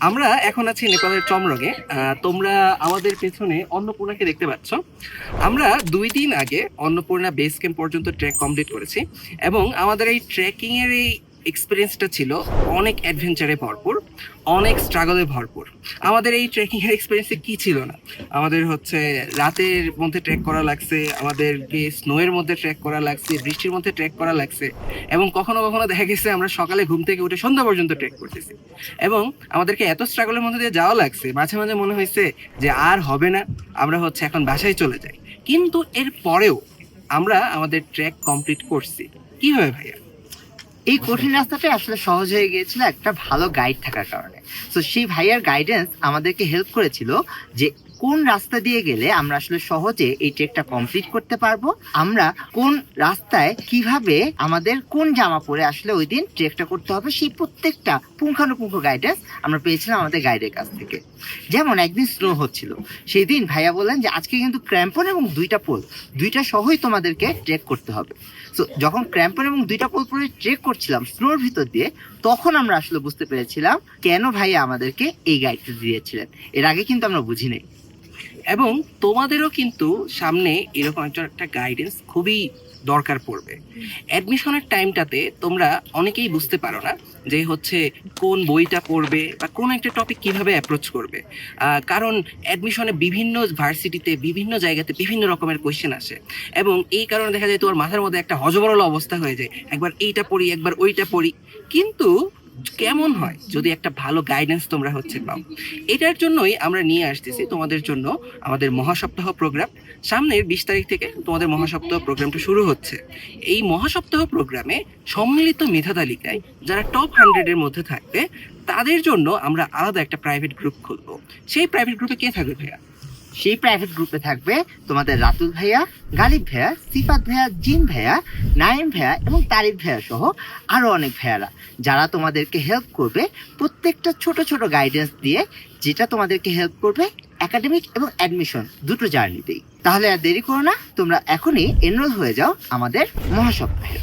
আমরা এখন আছি নেপালের চমরঙে। তোমরা আমাদের পেছনে অন্নপূর্ণাকে দেখতে পাচ্ছ। আমরা দুই দিন আগে অন্নপূর্ণা বেস ক্যাম্প পর্যন্ত ট্রেক কমপ্লিট করেছি এবং আমাদের এই ট্রেকিংয়ের এই এক্সপিরিয়েন্সটা ছিল অনেক অ্যাডভেঞ্চারে ভরপুর। অনেক স্ট্রাগলে ভরপুর। আমাদের এই ট্রেকিং এর এক্সপিরিয়েন্সে কি ছিল না? আমাদের হচ্ছে রাতের মধ্যে ট্রেক করা লাগছে, আমাদেরকে স্নোয়ের মধ্যে ট্রেক করা লাগছে, বৃষ্টির মধ্যে ট্রেক করা লাগছে, এবং কখনো কখনো দেখা গেছে আমরা সকালে ঘুম থেকে উঠে সন্ধ্যা পর্যন্ত ট্রেক করতেছি। এবং আমাদেরকে এত স্ট্রাগলের মধ্যে দিয়ে যাওয়া লাগছে, মাঝে মাঝে মনে হয়েছে যে আর হবে না, আমরা হচ্ছে এখন বাসায় চলে যাই। কিন্তু এর পরেও আমরা আমাদের ট্রেক কমপ্লিট করছি। কীভাবে ভাইয়া? এই কঠিন রাস্তাটা আসলে সহজ হয়ে গিয়েছিল একটা ভালো গাইড থাকার কারণে। তো সেই ভাইয়ার গাইডেন্স আমাদেরকে হেল্প করেছিল যে কোন রাস্তা দিয়ে গেলে আমরা আসলে সহজে এই ট্রেকটা কমপ্লিট করতে পারব, আমরা কোন রাস্তায় কীভাবে আমাদের কোন জামা পরে আসলে ওই দিন ট্রেকটা করতে হবে, সেই প্রত্যেকটা পুঙ্খানুপুঙ্খ গাইডেন্স আমরা পেয়েছিলাম আমাদের গাইডের কাছ থেকে। যেমন একদিন স্নো হচ্ছিল সেই দিন ভাইয়া বললেন যে, আজকে কিন্তু ক্র্যাম্পন এবং দুইটা পোল দুইটা সহই তোমাদেরকে ট্রেক করতে হবে। তো যখন ক্র্যাম্পন এবং দুইটা পোল পরে ট্রেক করছিলাম স্নোর ভিতর দিয়ে, তখন আমরা আসলে বুঝতে পেরেছিলাম কেন ভাই আমাদেরকে এই গাইডটা দিয়েছিলেন। এর আগে কিন্তু আমরা বুঝি নাই এবং তোমাদেরও কিন্তু সামনে এরকম একটা গাইডেন্স খুবই দরকার পড়বে। অ্যাডমিশনের টাইমটাতে তোমরা অনেকেই বুঝতে পারো না যে হচ্ছে কোন বইটা পড়বে বা কোন একটা টপিক কীভাবে অ্যাপ্রোচ করবে। কারণ অ্যাডমিশনে বিভিন্ন ভার্সিটিতে বিভিন্ন জায়গাতে বিভিন্ন রকমের কোয়েশ্চেন আসে এবং এই কারণে দেখা যায় তোমার মাথার মধ্যে একটা হজবরল অবস্থা হয়ে যায়। একবার এইটা পড়ি, একবার ওইটা পড়ি। কিন্তু কেমন হয়? যদি একটা ভালো গাইডেন্স তোমরা হচ্ছে পাও। এটার জন্যই আমরা নিয়ে আসতেছি তোমাদের জন্য আমাদের মহাসপ্তাহ প্রোগ্রাম সামনের বিশ তারিখ থেকে তোমাদের মহাসপ্তাহ প্রোগ্রামটা শুরু হচ্ছে। এই মহাসপ্তাহ প্রোগ্রামে সম্মিলিত মেধা তালিকায় যারা টপ হান্ড্রেডের মধ্যে থাকবে, তাদের জন্য আমরা আলাদা একটা প্রাইভেট গ্রুপ খুলবো। সেই প্রাইভেট গ্রুপে কে থাকবে ভাইয়া? সেই প্রাইভেট গ্রুপে থাকবে তোমাদের রাতুল ভাইয়া, গালিব ভাইয়া, সিফাত ভাইয়া, জিন ভাইয়া নাইম ভাইয়া এবং তারিফ ভাইয়া সহ আরও অনেক ভাইয়ারা, যারা তোমাদেরকে হেল্প করবে প্রত্যেকটা ছোট ছোট গাইডেন্স দিয়ে, যেটা তোমাদেরকে হেল্প করবে একাডেমিক এবং অ্যাডমিশন দুটো জার্নিতেই তাহলে আর দেরি করো না, তোমরা এখনই এনরোল হয়ে যাও আমাদের মহাসপ্তাহে।